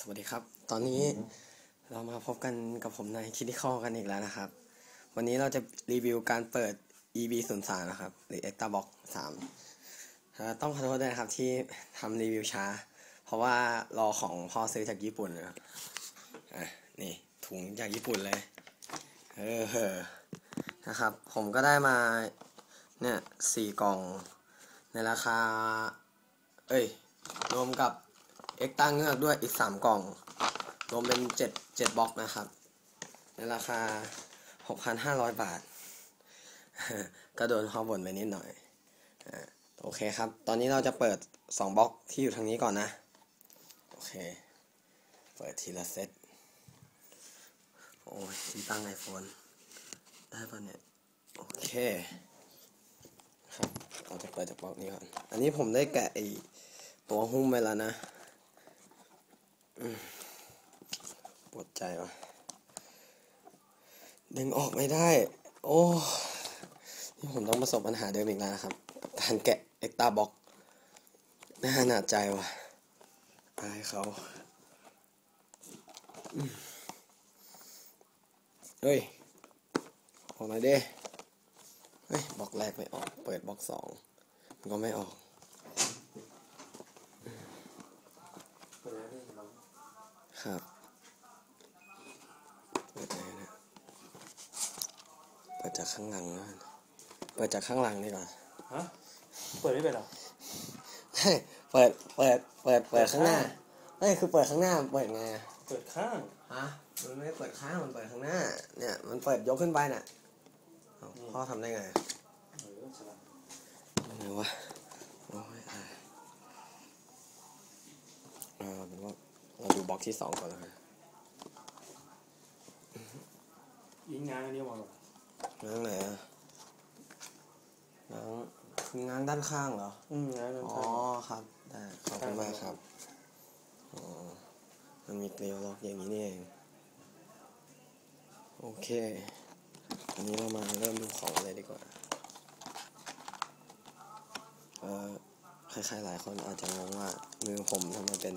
สวัสดีครับ ตอนนี้เรามาพบกันกับผมในคิดที่ข้อกันอีกแล้วนะครับ วันนี้เราจะรีวิวการเปิด EB 0 3นะครับ หรือ e x t a Box 3อ่าต้องขอโทษด้วยนะครับที่ทำรีวิวช้า เพราะว่ารอของพ่อซื้อจากญี่ปุ่นนะครับอะนี่ถุงจากญี่ปุ่นเลย เออเอนะครับ ผมก็ได้มา เนี่ยสี่กล่องในราคา เอ้ย รวมกับ เอ็กต้าเงือกด้วยอีกสามกล่อง รวมเป็นเจ็ดเจ็ดบล็อกนะครับ ในราคาหกพันห้าร้อยบาท ก็โดนเขาบ่นไปนิดหน่อยอโอเคครับ ตอนนี้เราจะเปิดสองบล็อกที่อยู่ทางนี้ก่อนนะ โอเค เปิดทีละเซต โอ้ยที่ตั้งไอโฟนได้ปะเนี่ย โอเคครับเราจะเปิดจากบล็อกนี้ก่อน อันนี้ผมได้แกะไอตัวหุ้มไปแล้วนะ ปวดใจว่ะดึงออกไม่ได้ โอ้นี่ผมต้องประสบปัญหาเดิมอีกแล้วนะครับการแกะเอ็กตาบ็อกน่าหนาใจว่ะอายเขาเฮ้ย ออกมาดิเฮ้ยบล็อกแรกไม่ออก เปิดบล็อกสอง มันก็ไม่ออก ครับเปิดไหนนะเปิดจากข้างหลังนะเปิดจากข้างหลังดีกว่าฮะเปิดไม่เป็นเหรอเฮ้ยเปิดเปิดเปิดเปิดข้างหน้าเฮ้ยคือเปิดข้างหน้าเปิดไงอะเปิดข้างฮะมันไม่เปิดข้างมันเปิดข้างหน้า เนี่ย มันเปิดยกขึ้นไปน่ะเอ้าพ่อทำได้ไงเออฉลาดยังไงวะโอ้ยอายเออเป็นว่า เราดูบล็อกที่สองก่อนแล้วกันยิงงานอันนี้มาหรอง้างไหนอะง้างคือง้างด้านข้างเหรอ อืมงานมันอ๋อครับ ได้ ขอบคุณมากครับ อ๋อ มันมีเกลียวล็อกอย่างนี้นี่เอง โอเค อันนี้เรามาเริ่มดูของเลยดีกว่า เอ่อ ใครๆหลายคนอาจจะงงว่ามือผมทำไมเป็น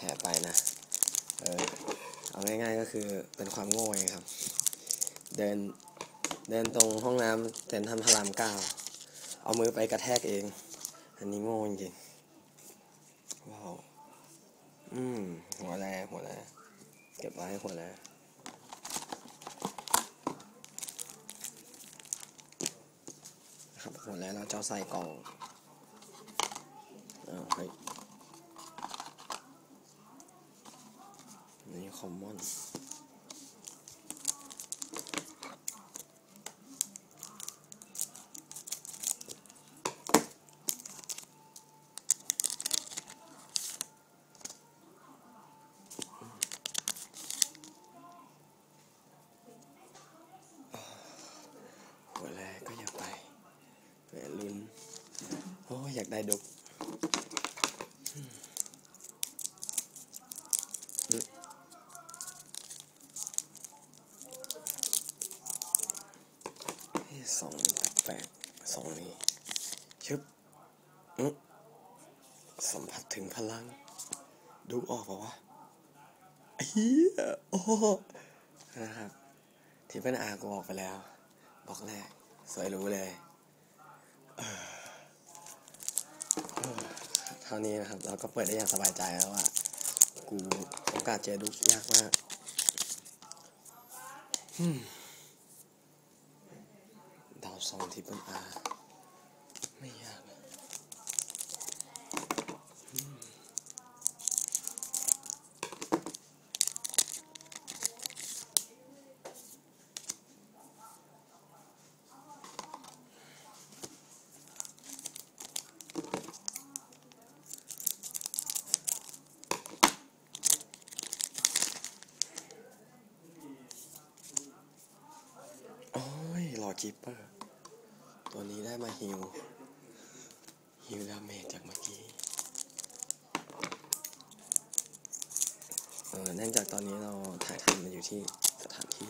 แผลไปนะ เออ เอาง่ายๆก็คือเป็นความโง่เองครับ เดิน เดินตรงห้องน้ำเต็นทำพระรามเก้า เอามือไปกระแทกเอง อันนี้โง่จริงๆว้าวอืม หัวแรหัวแรเก็บไว้หัวแรครับหัวแรเราจะเอาใส่กล่องอ้าวเฮ้ยนี่ คอมมอนหัวแรกก็อยากไปแหมลุ้นโอ้อยากได้ดุกอืมอืมเอ๊ะสองแปลกๆสองนี้ชึบอืมสัมผัสถึงพลัง ดูออกเปล่าวะเฮียโอ้นะครับที่เป็นอากูออกไปแล้ว บอกแรก สวยรู้เลยเท่านี้นะครับ เราก็เปิดได้อย่างสบายใจแล้วว่ากูโอกาสเจอดุกยากมากดาวสองที่เป็นอาม่ยากเลยอืมโอ้ยรอ คิปเปอร์ ตัวนี้ได้มาฮิวฮิวดาเมจจากเมื่อกี้เออเนื่องจากตอนนี้เราถ่ายทำมาอยู่ที่สถานที่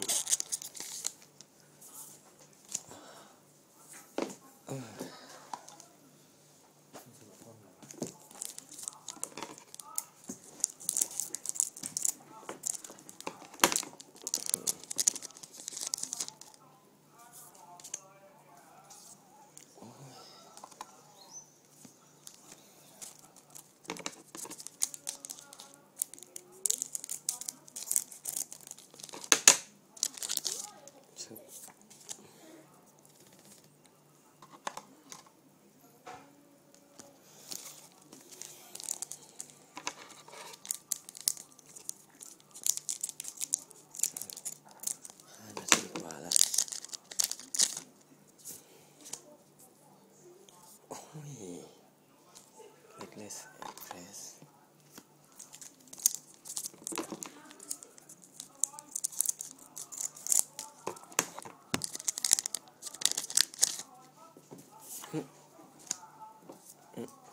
Mm.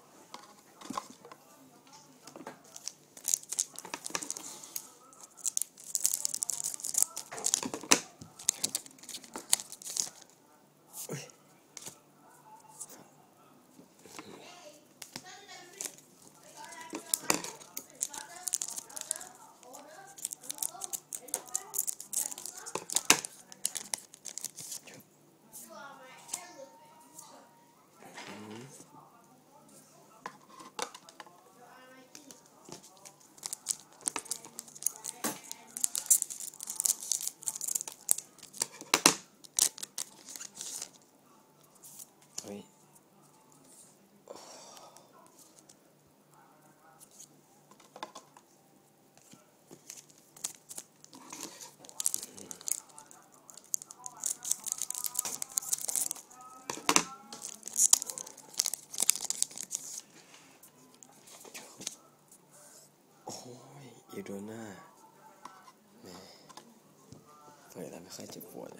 excited for it.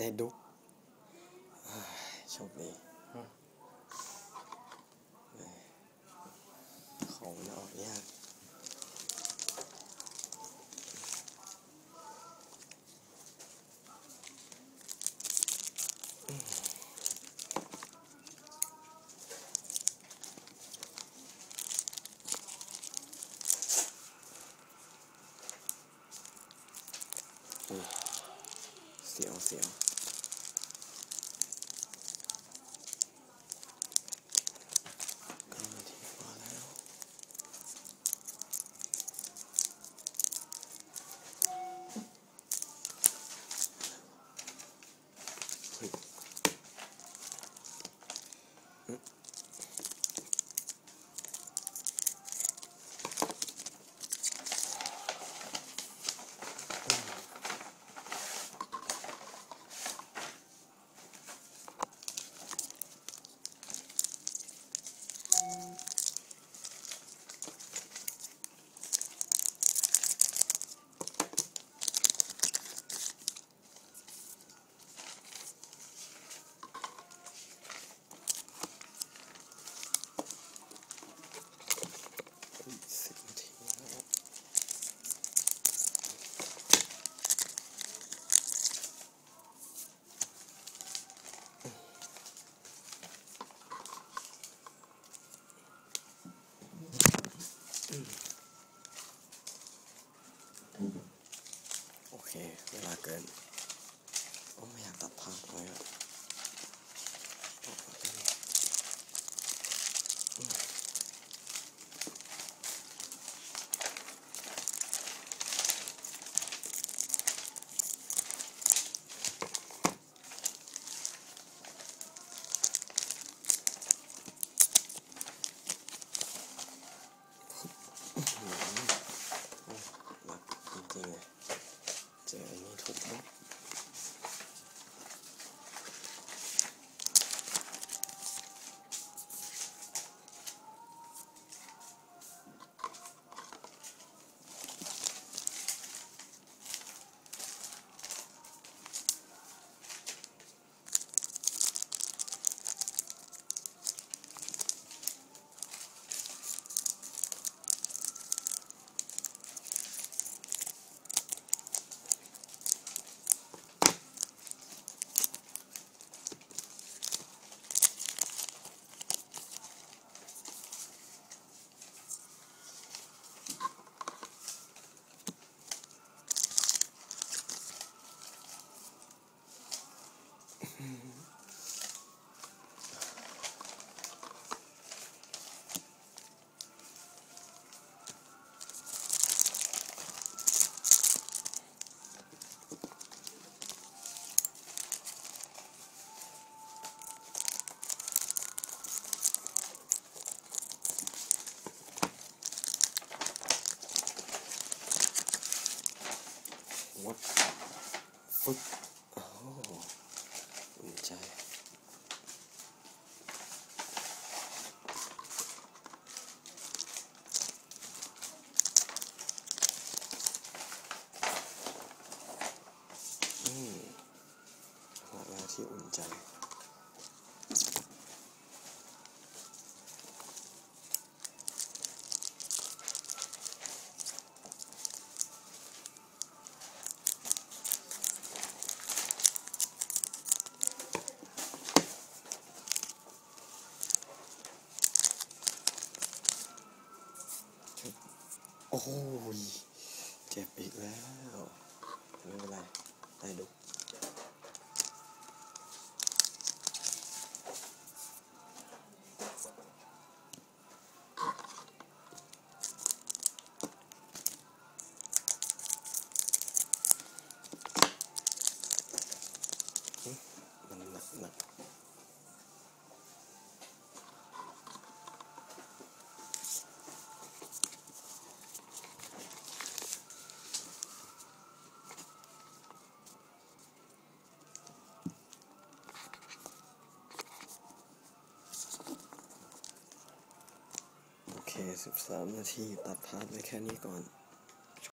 ได้ดุกโชคดีของมันออกยากเสียงเสียง ที่อุ่นใจ โอ้ยเจ็บอีกแล้ว ไม่เป็นไรได้ดู นักโอเค13 นาที ตัดพาร์ทไว้แค่นี้ก่อน